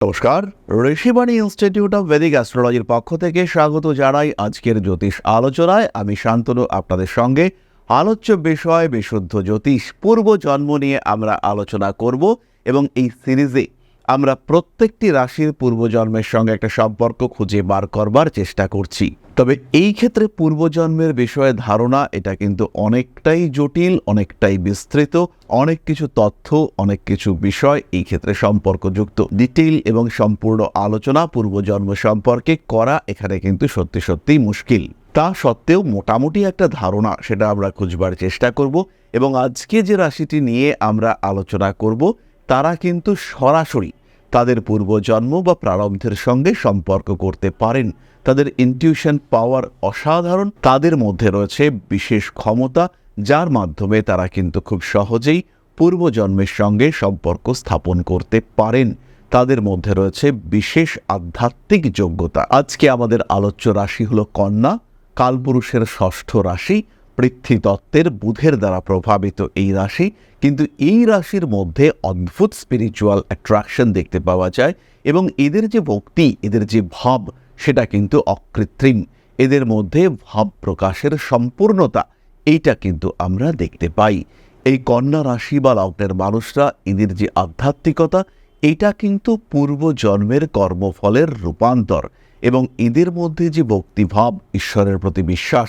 নমস্কার, Rishibani institute of Vedic অ্যাস্ট্রোলজির পক্ষ থেকে স্বাগত জানাই আজকের জ্যোতিষ আলোচনায়। আমি শান্তনু, আপনাদের সঙ্গে আলোচ্য বিষয় বিশুদ্ধ জ্যোতিষ পূর্ব জন্ম নিয়ে আমরা আলোচনা করব এবং এই সিরিজে আমরা প্রত্যেকটি রাশির পূর্বজন্মের সঙ্গে একটা সম্পর্ক খুঁজে বার করবার চেষ্টা করছি। তবে এই ক্ষেত্রে পূর্বজন্মের বিষয়ে ধারণা, এটা কিন্তু অনেকটাই জটিল, অনেকটাই বিস্তৃত, অনেক কিছু তথ্য, অনেক কিছু বিষয় এই ক্ষেত্রে সম্পর্কযুক্ত। ডিটেইল এবং সম্পূর্ণ আলোচনা পূর্বজন্ম সম্পর্কে করা এখানে কিন্তু সত্যি সত্যিই মুশকিল। তা সত্ত্বেও মোটামুটি একটা ধারণা, সেটা আমরা খুঁজবার চেষ্টা করব এবং আজকে যে রাশিটি নিয়ে আমরা আলোচনা করব, তারা কিন্তু সরাসরি তাদের পূর্বজন্ম বা প্রারব্ধের সঙ্গে সম্পর্ক করতে পারেন। তাদের ইনটিউশন পাওয়ার অসাধারণ। তাদের মধ্যে রয়েছে বিশেষ ক্ষমতা, যার মাধ্যমে তারা কিন্তু খুব সহজেই পূর্বজন্মের সঙ্গে সম্পর্ক স্থাপন করতে পারেন। তাদের মধ্যে রয়েছে বিশেষ আধ্যাত্মিক যোগ্যতা। আজকে আমাদের আলোচ্য রাশি হলো কন্যা। কালপুরুষের ষষ্ঠ রাশি। পৃথ্বীতত্ত্বের বুধের দ্বারা প্রভাবিত এই রাশি। কিন্তু এই রাশির মধ্যে অদ্ভুত স্পিরিচুয়াল অ্যাট্রাকশন দেখতে পাওয়া যায় এবং এদের যে ভক্তি, এদের যে ভাব, সেটা কিন্তু অকৃত্রিম। এদের মধ্যে ভাব প্রকাশের সম্পূর্ণতা, এইটা কিন্তু আমরা দেখতে পাই। এই কন্যা রাশি বা লগ্নের মানুষরা এদের যে আধ্যাত্মিকতা এটা কিন্তু পূর্বজন্মের কর্মফলের রূপান্তর এবং এদের মধ্যে যে ভক্তিভাব, ঈশ্বরের প্রতি বিশ্বাস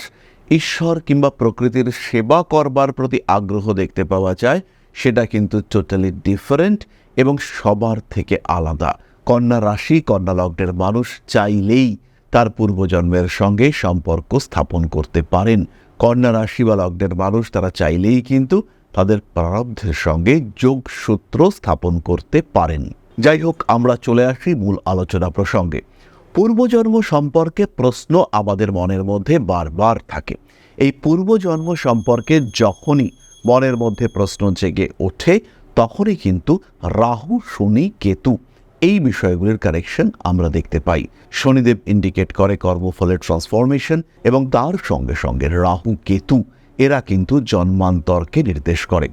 ঈশ্বর কিংবা প্রকৃতির সেবা করবার প্রতি আগ্রহ দেখতে পাওয়া যায়, সেটা কিন্তু টোটালি ডিফারেন্ট এবং সবার থেকে আলাদা। কন্যা রাশি, কন্যা লগ্নের মানুষ চাইলেই তার পূর্বজন্মের সঙ্গে সম্পর্ক স্থাপন করতে পারেন। কন্যা রাশি বা লগ্নের মানুষ তারা চাইলেই কিন্তু তাদের প্রারব্ধের সঙ্গে যোগসূত্র স্থাপন করতে পারেন। যাই হোক, আমরা চলে আসি মূল আলোচনা প্রসঙ্গে। পূর্বজন্ম সম্পর্কে প্রশ্ন আমাদের মনের মধ্যে বারবার থাকে। এই পূর্বজন্ম সম্পর্কে যখনই মনের মধ্যে প্রশ্ন জেগে ওঠে, তখনই কিন্তু রাহু, শনি, কেতু এই বিষয়গুলির কারেকশন আমরা দেখতে পাই। শনিদেব ইন্ডিকেট করে কর্মফলের ট্রান্সফরমেশন এবং তার সঙ্গে সঙ্গে রাহু, কেতু এরা কিন্তু জন্মান্তরকে নির্দেশ করে।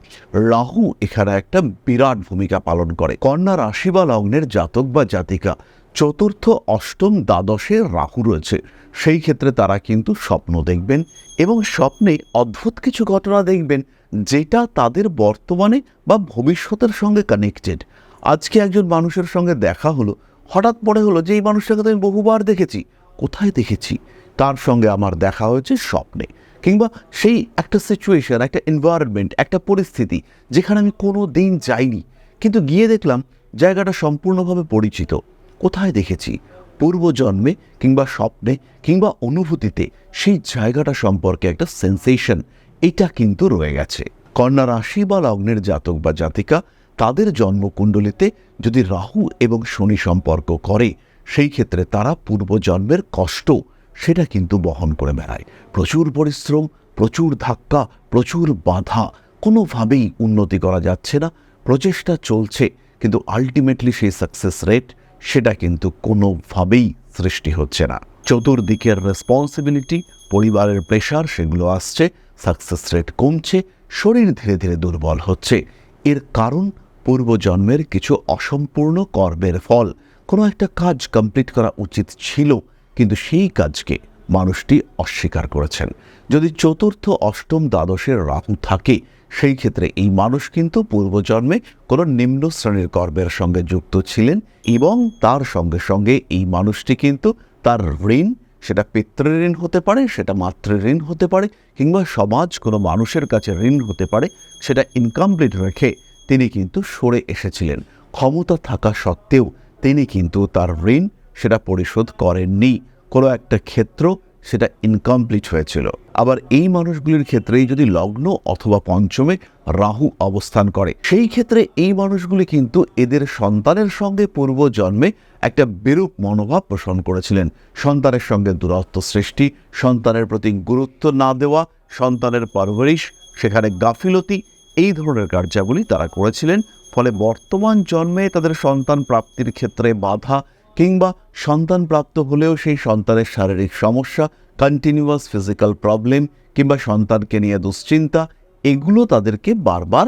রাহু এখানে একটা বিরাট ভূমিকা পালন করে। কন্যা রাশি বা লগ্নের জাতক বা জাতিকা চতুর্থ অষ্টম দ্বাদশে রাহু রয়েছে। সেই ক্ষেত্রে তারা কিন্তু স্বপ্ন দেখবেন এবং স্বপ্নে অদ্ভুত কিছু ঘটনা দেখবেন, যেটা তাদের বর্তমানে বা ভবিষ্যতের সঙ্গে কানেক্টেড আজকে একজন মানুষের সঙ্গে দেখা হলো, হঠাৎ পরে হলো যে, এই মানুষটাকে তো আমি বহুবার দেখেছি, কোথায় দেখেছি? তার সঙ্গে আমার দেখা হয়েছে স্বপ্নে। কিংবা সেই একটা সিচুয়েশন একটা এনভায়রনমেন্ট একটা পরিস্থিতি, যেখানে আমি কোনো দিন যাইনি। কিন্তু গিয়ে দেখলাম, জায়গাটা সম্পূর্ণভাবে পরিচিত। কোথায় দেখেছি? পূর্বজন্মে কিংবা স্বপ্নে কিংবা অনুভূতিতে সেই জায়গাটা সম্পর্কে একটা সেন্সেশন এটা কিন্তু রয়ে গেছে। কন্যা রাশি বা লগ্নের জাতক বা জাতিকা, তাদের জন্মকুণ্ডলিতে যদি রাহু এবং শনি সম্পর্ক করে, সেই ক্ষেত্রে তারা পূর্বজন্মের কষ্ট, সেটা কিন্তু বহন করে বেড়ায়। প্রচুর পরিশ্রম, প্রচুর ধাক্কা, প্রচুর বাধা, কোনোভাবেই উন্নতি করা যাচ্ছে না। প্রচেষ্টা চলছে, কিন্তু আলটিমেটলি সেই সাকসেস রেট সেটা কিন্তু কোনোভাবেই সৃষ্টি হচ্ছে না। চতুর্দিকের রেসপন্সিবিলিটি পরিবারের প্রেশার সেগুলো আসছে সাকসেস রেট কমছে, শরীর ধীরে ধীরে দুর্বল হচ্ছে। এর কারণ পূর্বজন্মের কিছু অসম্পূর্ণ কর্মের ফল। কোনো একটা কাজ কমপ্লিট করা উচিত ছিল, কিন্তু সেই কাজকে মানুষটি অস্বীকার করেছেন। যদি চতুর্থ, অষ্টম, দ্বাদশের রাহু থাকে সেই ক্ষেত্রে এই মানুষ কিন্তু পূর্বজন্মে কোনো নিম্ন শ্রেণির কর্মের সঙ্গে যুক্ত ছিলেন এবং তার সঙ্গে সঙ্গে এই মানুষটি কিন্তু তার ঋণ, সেটা পিতৃঋণ হতে পারে, সেটা মাতৃঋণ হতে পারে, কিংবা সমাজ কোনো মানুষের কাছে ঋণ হতে পারে, সেটা ইনকমপ্লিট রেখে তিনি কিন্তু সরে এসেছিলেন। ক্ষমতা থাকা সত্ত্বেও তিনি কিন্তু তার ঋণ সেটা পরিশোধ করেননি। কোনো একটা ক্ষেত্র সেটা ইনকমপ্লিট হয়েছিল। আবার এই মানুষগুলির ক্ষেত্রেই যদি লগ্ন অথবা পঞ্চমে রাহু অবস্থান করে, সেই ক্ষেত্রে এই মানুষগুলি কিন্তু এদের সন্তানের সঙ্গে পূর্বজন্মে একটা বিরূপ মনোভাব পোষণ করেছিলেন। সন্তানের সঙ্গে দূরত্ব সৃষ্টি, সন্তানের প্রতি গুরুত্ব না দেওয়া, সন্তানের পরবরিশ সেখানে গাফিলতি, এই ধরনের কার্যাবলী তারা করেছিলেন। ফলে বর্তমান জন্মে তাদের সন্তান প্রাপ্তির ক্ষেত্রে বাধা কিংবা সন্তান প্রাপ্ত হলেও সেই সন্তানের শারীরিক সমস্যা কন্টিনিউয়াস ফিজিক্যাল প্রবলেম কিংবা সন্তানকে নিয়ে দুশ্চিন্তা, এগুলো তাদেরকে বারবার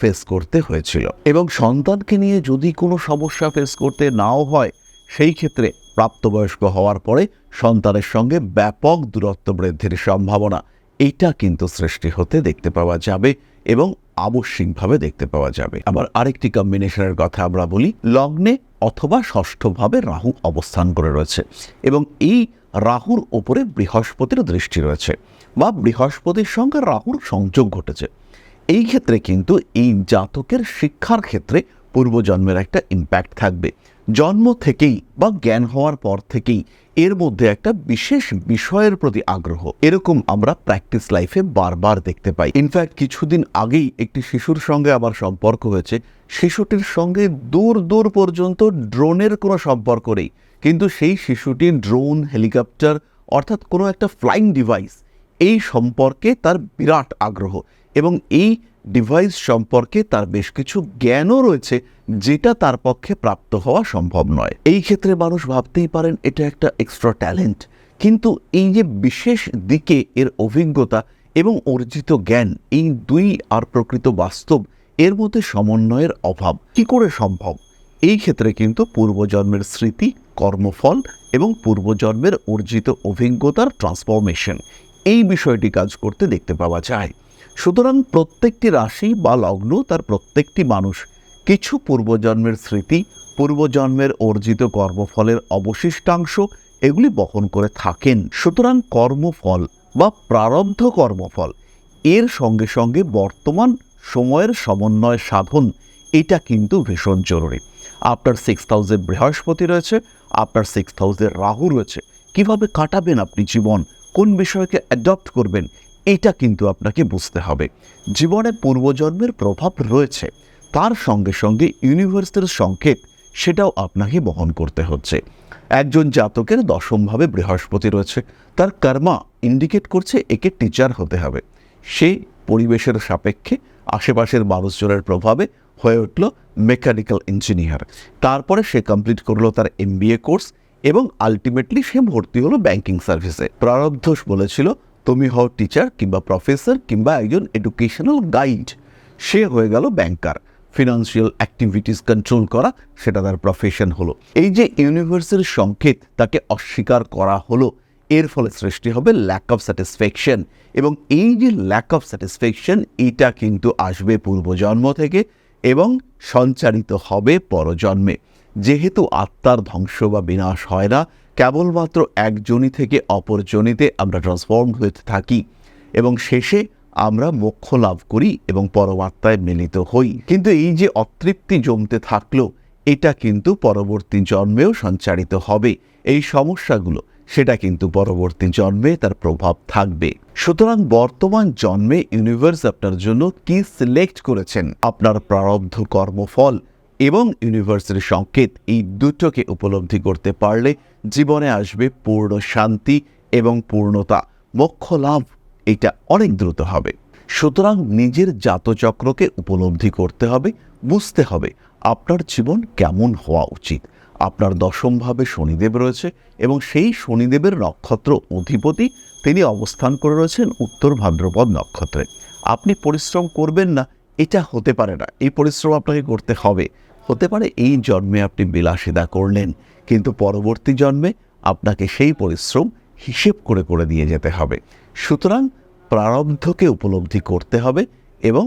ফেস করতে হয়েছিল। এবং সন্তানকে নিয়ে যদি কোনো সমস্যা ফেস করতে নাও হয়, সেই ক্ষেত্রে প্রাপ্তবয়স্ক হওয়ার পরে সন্তানের সঙ্গে ব্যাপক দূরত্ব বৃদ্ধির সম্ভাবনা, এটা কিন্তু সৃষ্টি হতে দেখতে পাওয়া যাবে এবং আবশ্যিকভাবে দেখতে পাওয়া যাবে। আবার আরেকটি কম্বিনেশনের কথা আমরা বলি, লগ্নে অথবা ষষ্ঠভাবে রাহু অবস্থান করে রয়েছে এবং এই রাহুর ওপরে বৃহস্পতির দৃষ্টি রয়েছে বা বৃহস্পতির সঙ্গে রাহুর সংযোগ ঘটেছে। এই ক্ষেত্রে কিন্তু এই জাতকের শিক্ষার ক্ষেত্রে পূর্বজন্মের একটা ইম্প্যাক্ট থাকবে। জন্ম থেকেই বা জ্ঞান হওয়ার পর থেকেই এর মধ্যে একটা বিশেষ বিষয়ের প্রতি আগ্রহ। এরকম আমরা প্র্যাকটিস লাইফে বারবার দেখতে পাই। ইনফ্যাক্ট কিছুদিন আগেই একটি শিশুর সঙ্গে আবার সম্পর্ক হয়েছে। শিশুটির সঙ্গে দূর দূর পর্যন্ত ড্রোনের কোনো সম্পর্ক নেই। কিন্তু সেই শিশুটি ড্রোন, হেলিকপ্টার, অর্থাৎ কোনো একটা ফ্লাইং ডিভাইস এই সম্পর্কে তার বিরাট আগ্রহ। এবং এই ডিভাইস সম্পর্কে তার বেশ কিছু জ্ঞানও রয়েছে, যেটা তার পক্ষে প্রাপ্ত হওয়া সম্ভব নয়। এই ক্ষেত্রে মানুষ ভাবতেই পারেন, এটা একটা এক্সট্রা ট্যালেন্ট কিন্তু এই যে বিশেষ দিকে এর অভিজ্ঞতা এবং অর্জিত জ্ঞান, এই দুই আর প্রকৃত বাস্তব, এর মধ্যে সমন্বয়ের অভাব। কি করে সম্ভব? এই ক্ষেত্রে কিন্তু পূর্বজন্মের স্মৃতি, কর্মফল এবং পূর্বজন্মের অর্জিত অভিজ্ঞতার ট্রান্সফরমেশন এই বিষয়টি কাজ করতে দেখতে পাওয়া যায়। সুতরাং প্রত্যেকটি রাশি বা লগ্ন তার প্রত্যেকটি মানুষ। কিছু পূর্বজন্মের স্মৃতি, পূর্বজন্মের অর্জিত কর্মফলের অবশিষ্টাংশ এগুলি বহন করে থাকেন। সুতরাং কর্মফল বা প্রারব্ধ কর্মফল, এর সঙ্গে সঙ্গে বর্তমান সময়ের সমন্বয় সাধন, এটা কিন্তু ভীষণ জরুরি। আপনার সিক্স হাউসে বৃহস্পতি রয়েছে, আপনার সিক্স হাউসে রাহু রয়েছে। কীভাবে কাটাবেন আপনি জীবন? কোন বিষয়কে অ্যাডপ্ট করবেন? এটা কিন্তু আপনাকে বুঝতে হবে। জীবনে পূর্বজন্মের প্রভাব রয়েছে। তার সঙ্গে সঙ্গে ইউনিভার্সের সংকেত সেটাও আপনাকে বহন করতে হচ্ছে। একজন জাতকের দশমভাবে বৃহস্পতি রয়েছে। তার কর্মা ইন্ডিকেট করছে একে টিচার হতে হবে। সে পরিবেশের সাপেক্ষে আশেপাশের মানুষজনের প্রভাবে হয়ে উঠল মেকানিক্যাল ইঞ্জিনিয়ার তারপরে সে কমপ্লিট করল তার এমবিএ কোর্স এবং আলটিমেটলি সে ভর্তি হলো ব্যাংকিং সার্ভিসে প্রারব্ধ বলেছিল তুমি হও টিচার কিংবা প্রফেসর কিংবা একজন এডুকেশনাল গাইড সে হয়ে গেল ব্যাংকার ফিনান্সিয়াল অ্যাক্টিভিটিস কন্ট্রোল করা, সেটা তার প্রফেশন হলো। এই যে ইউনিভার্সের সংকেত তাকে অস্বীকার করা হলো, এর ফলে সৃষ্টি হবে ল্যাক অফ স্যাটিসফ্যাকশন এবং এই যে ল্যাক অফ স্যাটিসফ্যাকশন এটা কিন্তু আসবে পূর্বজন্ম থেকে এবং সঞ্চারিত হবে পরজন্মে। যেহেতু আত্মার ধ্বংস বা বিনাশ হয় না, কেবলমাত্র একজনই থেকে অপরজনিতে আমরা ট্রান্সফর্ম হয়ে থাকি এবং শেষে আমরা মোক্ষ লাভ করি এবং পরমাত্মায় মিলিত হই। কিন্তু এই যে অতৃপ্তি জমতে থাকল, এটা কিন্তু পরবর্তী জন্মেও সঞ্চারিত হবে। এই সমস্যাগুলো, সেটা কিন্তু পরবর্তী জন্মে তার প্রভাব থাকবে। সুতরাং বর্তমান জন্মে ইউনিভার্স আপনার জন্য কি সিলেক্ট করেছেন। আপনার প্রারব্ধ কর্মফল এবং ইউনিভার্সের সংকেত এই দুটোকে উপলব্ধি করতে পারলে জীবনে আসবে পূর্ণ শান্তি এবং পূর্ণতা, মোক্ষ লাভ, এটা অনেক দ্রুত হবে। সুতরাং নিজের জাতচক্রকে উপলব্ধি করতে হবে, বুঝতে হবে আপনার জীবন কেমন হওয়া উচিত। আপনার দশমভাবে শনিদেব রয়েছে এবং সেই শনিদেবের নক্ষত্র অধিপতি তিনি অবস্থান করে রয়েছেন উত্তর ভাদ্রপদ নক্ষত্রে। আপনি পরিশ্রম করবেন না, এটা হতে পারে না। এই পরিশ্রম আপনাকে করতে হবে। হতে পারে এই জন্মে আপনি বিলাসিতা করলেন, কিন্তু পরবর্তী জন্মে আপনাকে সেই পরিশ্রম হিসেব করে করে দিয়ে যেতে হবে। সুতরাং প্রারব্ধকে উপলব্ধি করতে হবে এবং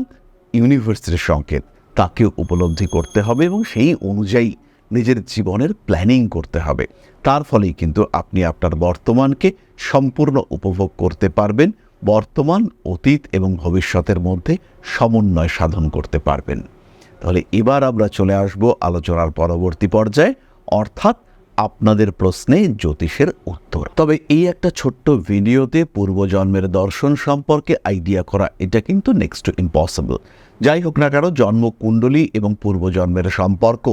ইউনিভার্সিটির সংকেত তাকে উপলব্ধি করতে হবে এবং সেই অনুযায়ী নিজের জীবনের প্ল্যানিং করতে হবে। তার ফলেই কিন্তু আপনি আপনার বর্তমানকে সম্পূর্ণ উপভোগ করতে পারবেন, বর্তমান, অতীত এবং ভবিষ্যতের মধ্যে সমন্বয় সাধন করতে পারবেন। তাহলে এবার আমরা চলে আসব আলোচনার পরবর্তী পর্যায়ে, অর্থাৎ আপনাদের প্রশ্নে জ্যোতিষের উত্তর। তবে এই একটা ছোট্ট ভিডিওতে পূর্বজন্মের দর্শন সম্পর্কে আইডিয়া করা, এটা কিন্তু নেক্সট টু ইম্পসিবল যাই হোক না কেন, জন্মকুণ্ডলী এবং পূর্বজন্মের সম্পর্ক,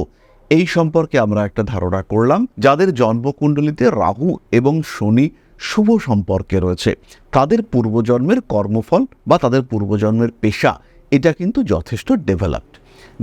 এই সম্পর্কে আমরা একটা ধারণা করলাম। যাদের জন্মকুণ্ডলিতে রাহু এবং শনি শুভ সম্পর্কে রয়েছে, তাদের পূর্বজন্মের কর্মফল বা তাদের পূর্বজন্মের পেশা, এটা কিন্তু যথেষ্ট ডেভেলপড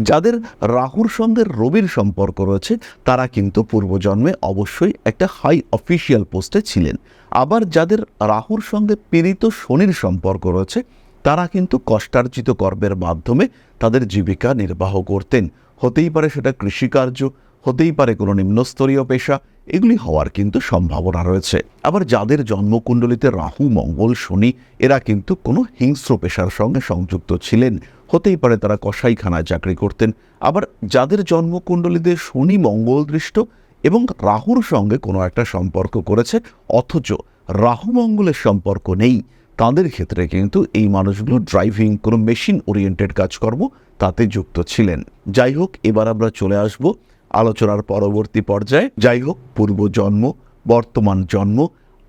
যাদের রাহুর সঙ্গে রবির সম্পর্ক রয়েছে, তারা কিন্তু পূর্বজন্মে অবশ্যই একটা হাই অফিসিয়াল পোস্টে ছিলেন। আবার যাদের রাহুর সঙ্গে পীড়িত শনির সম্পর্ক রয়েছে, তারা কিন্তু কষ্টার্জিত কর্মের মাধ্যমে তাদের জীবিকা নির্বাহ করতেন। হতেই পারে সেটা কৃষিকার্য, হতেই পারে কোনো নিম্নস্তরীয় পেশা, এগুলি হওয়ার কিন্তু সম্ভাবনা রয়েছে। আবার যাদের জন্মকুণ্ডলিতে রাহু, মঙ্গল, শনি, এরা কিন্তু কোনো হিংস্র পেশার সঙ্গে সংযুক্ত ছিলেন। হতেই পারে তারা কসাইখানায় চাকরি করতেন। আবার যাদের জন্মকুণ্ডলিতে শনি মঙ্গল দৃষ্ট এবং রাহুর সঙ্গে কোনো একটা সম্পর্ক করেছে, অথচ রাহু মঙ্গলের সম্পর্ক নেই, তাদের ক্ষেত্রে কিন্তু এই মানুষগুলো ড্রাইভিং কোনো মেশিন ওরিয়েন্টেড কাজকর্ম তাতে যুক্ত ছিলেন। যাই হোক, এবার আমরা চলে আসব আলোচনার পরবর্তী পর্যায়ে। যাই হোক, পূর্ব জন্ম, বর্তমান জন্ম,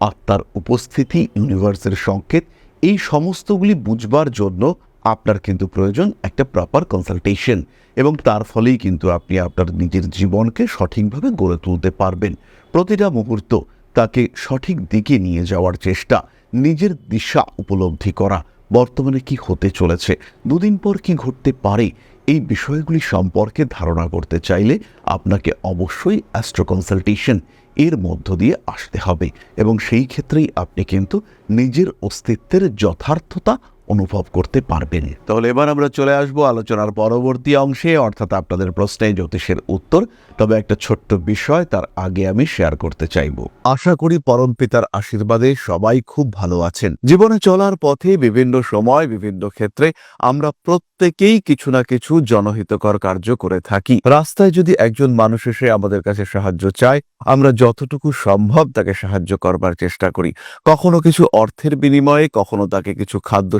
আত্মার উপস্থিতি ইউনিভার্সের সংকেত, এই সমস্তগুলি বুঝবার জন্য আপনার কিন্তু প্রয়োজন একটা প্রপার কনসালটেশন এবং তার ফলেই কিন্তু আপনি আপনার নিজের জীবনকে সঠিকভাবে গড়ে তুলতে পারবেন। প্রতিটা মুহূর্ত তাকে সঠিক দিকে নিয়ে যাওয়ার চেষ্টা, নিজের দিশা উপলব্ধি করা বর্তমানে কি হতে চলেছে, দুদিন পর কি ঘটতে পারে, এই বিষয়গুলি সম্পর্কে ধারণা করতে চাইলে আপনাকে অবশ্যই অ্যাস্ট্রো কনসালটেশন এর মধ্য দিয়ে আসতে হবে এবং সেই ক্ষেত্রেই আপনি কিন্তু নিজের অস্তিত্বের যথার্থতা অনুভব করতে পারবেন। তাহলে এবার আমরা চলে আসব আলোচনার পরবর্তী অংশে অর্থাৎ আপনাদের প্রশ্নে জ্যোতিষের উত্তর। তবে একটা ছোট্ট বিষয় তার আগে আমি শেয়ার করতে চাইব। আশা করি পরম পিতার আশীর্বাদে সবাই খুব ভালো আছেন। জীবনে চলার পথে বিভিন্ন সময় বিভিন্ন ক্ষেত্রে আমরা প্রত্যেকেই কিছু না কিছু জনহিতকর কার্য করে থাকি। রাস্তায় যদি একজন মানুষ এসে আমাদের কাছে সাহায্য চায় আমরা যতটুকু সম্ভব তাকে সাহায্য করবার চেষ্টা করি। কখনো কিছু অর্থের বিনিময়ে কখনো তাকে কিছু খাদ্য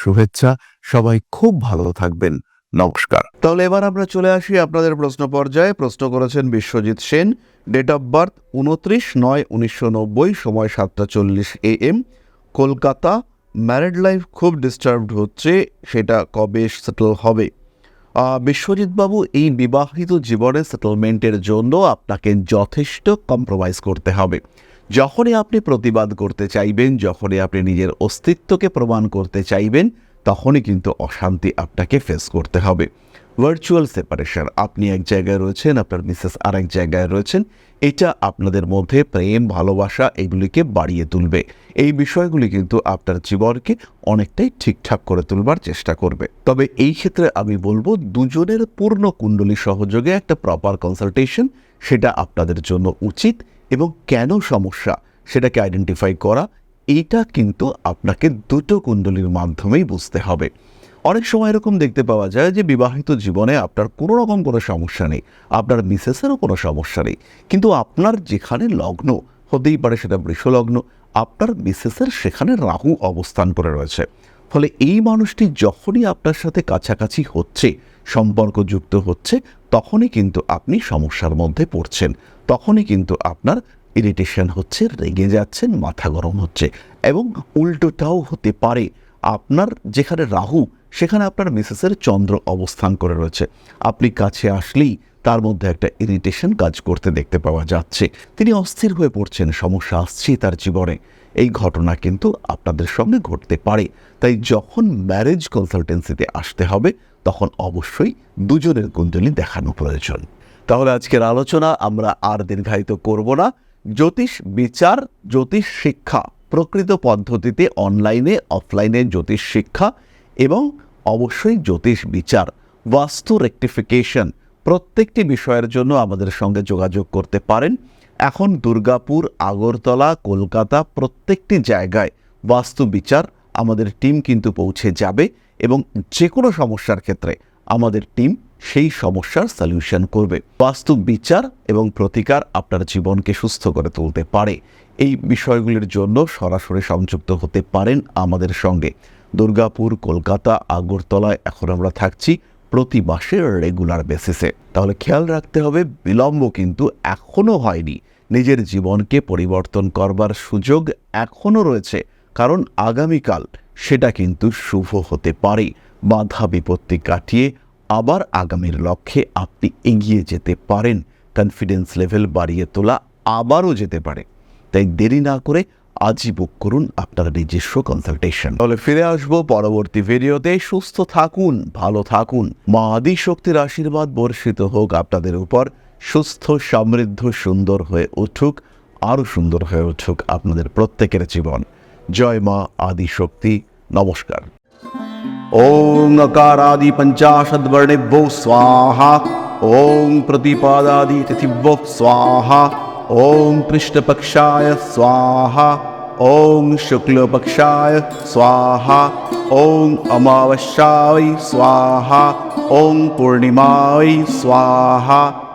শুভেচ্ছা। সবাই খুব ভালো থাকবেন। নমস্কার। তাহলে এবার আমরা চলে আসি আপনাদের প্রশ্ন পর্যায়ে। প্রশ্ন করেছেন Biswajit Sen. Date of birth উনত্রিশ নয় উনিশশো নব্বই, সময় সাতটা চল্লিশ A M Kolkata married life খুব ডিস্টার্বড হচ্ছে, সেটা কবে সেটেল হবে? বিশ্বজিৎবাবু, এই বিবাহিত জীবনে সেটেলমেন্টের জন্য আপনাকে যথেষ্ট কম্প্রোমাইজ করতে হবে। যখনই আপনি প্রতিবাদ করতে চাইবেন, যখনই আপনি নিজের অস্তিত্বকে প্রমাণ করতে চাইবেন, তখনই কিন্তু অশান্তি আপনাকে ফেস করতে হবে। ভার্চুয়াল সেপারেশন আপনি এক জায়গায় রয়েছেন, আপনার মিসেস আর এক জায়গায় রয়েছেন, এটা আপনাদের মধ্যে প্রেম, ভালোবাসা এগুলিকে বাড়িয়ে তুলবে। এই বিষয়গুলি কিন্তু আপনার জীবনকে অনেকটাই ঠিকঠাক করে তুলবার চেষ্টা করবে। তবে এই ক্ষেত্রে আমি বলব, দুজনের পূর্ণ কুণ্ডলী সহযোগে একটা প্রপার কনসালটেশন সেটা আপনাদের জন্য উচিত। কেন সমস্যা সেটাকে আইডেন্টিফাই করা, এটা কিন্তু আপনাকে দুটো কুণ্ডলীর মাধ্যমেই বুঝতে হবে। অনেক সময় এরকম দেখতে পাওয়া যায় যে বিবাহিত জীবনে আপনার কোনো রকম কোনো সমস্যা নেই, আপনার মিসেসেরও কোনো সমস্যা নেই, কিন্তু আপনার যেখানে লগ্ন, হতেই পারে সেটা বৃষলগ্ন, আপনার মিসেসের সেখানে রাহু অবস্থান করে রয়েছে। ফলে এই মানুষটি যখনই আপনার সাথে কাছাকাছি হচ্ছে, সম্পর্কযুক্ত হচ্ছে, তখনই কিন্তু আপনি সমস্যার মধ্যে পড়ছেন। তখনই কিন্তু আপনার ইরিটেশন হচ্ছে, রেগে যাচ্ছেন, মাথা গরম হচ্ছে এবং উল্টোটাও হতে পারে। আপনার যেখানে রাহু, সেখানে আপনার মিসেসের চন্দ্র অবস্থান করে রয়েছে। আপনি কাছে আসলেই তার মধ্যে একটা ইরিটেশন কাজ করতে দেখতে পাওয়া যাচ্ছে। তিনি অস্থির হয়ে পড়ছেন, সমস্যা আসছে তার জীবনে। এই ঘটনা কিন্তু আপনাদের সঙ্গে ঘটতে পারে। তাই যখন ম্যারেজ কনসালটেন্সিতে আসতে হবে, তখন অবশ্যই দুজনের কুণ্ডলী দেখানো প্রয়োজন। তাহলে আজকের আলোচনা আমরা আর দীর্ঘায়িত করব না। জ্যোতিষ বিচার, জ্যোতিষ শিক্ষা প্রকৃত পদ্ধতিতে অনলাইনে অফলাইনে জ্যোতিষ শিক্ষা এবং অবশ্যই জ্যোতিষ বিচার, বাস্তু রেকটিফিকেশন প্রত্যেকটি বিষয়ের জন্য আমাদের সঙ্গে যোগাযোগ করতে পারেন। এখন দুর্গাপুর, আগরতলা, কলকাতা প্রত্যেকটি জায়গায় বাস্তু বিচার আমাদের টিম কিন্তু পৌঁছে যাবে এবং যে কোনো সমস্যার ক্ষেত্রে আমাদের টিম সেই সমস্যার সলিউশন করবে। বাস্তু বিচার এবং প্রতিকার আপনার জীবনকে সুস্থ করে তুলতে পারে। এই বিষয়গুলির জন্য সরাসরি সংযুক্ত হতে পারেন আমাদের সঙ্গে। দুর্গাপুর, কলকাতা, আগরতলায় এখন আমরা থাকছি প্রতি মাসে রেগুলার বেসিসে তাহলে খেয়াল রাখতে হবে, বিলম্ব কিন্তু এখনও হয়নি। নিজের জীবনকে পরিবর্তন করবার সুযোগ এখনও রয়েছে, কারণ আগামীকাল সেটা কিন্তু শুভ হতে পারে। বাধা বিপত্তি কাটিয়ে আবার আগামীর লক্ষ্যে আপনি এগিয়ে যেতে পারেন। কনফিডেন্স লেভেল বাড়িয়ে তোলা আবারও যেতে পারে। তাই দেরি না করে আজই বুক করুন আপনার নিজস্ব কনসালটেশন তাহলে ফিরে আসব পরবর্তী ভিডিওতে। সুস্থ থাকুন, ভালো থাকুন। মা আদি শক্তির আশীর্বাদ বর্ষিত হোক আপনাদের উপর। সুস্থ, সমৃদ্ধ, সুন্দর হয়ে উঠুক, আরও সুন্দর হয়ে উঠুক আপনাদের প্রত্যেকের জীবন। জয় মা আদি শক্তি নমস্কার। আদি পঞ্চাশৎ পঞ্চাশদ্বর্ণেভ্যো স্বাহা। ওং প্রতিপাদাদি তিথিভ্যো স্বাহা। ওং কৃষ্ণপক্ষায় স্বাহা। ওং শুক্লপক্ষায় স্বাহা। ওং অমাবস্যায় স্বাহা। ওং পূর্ণিমায় স্বাহা।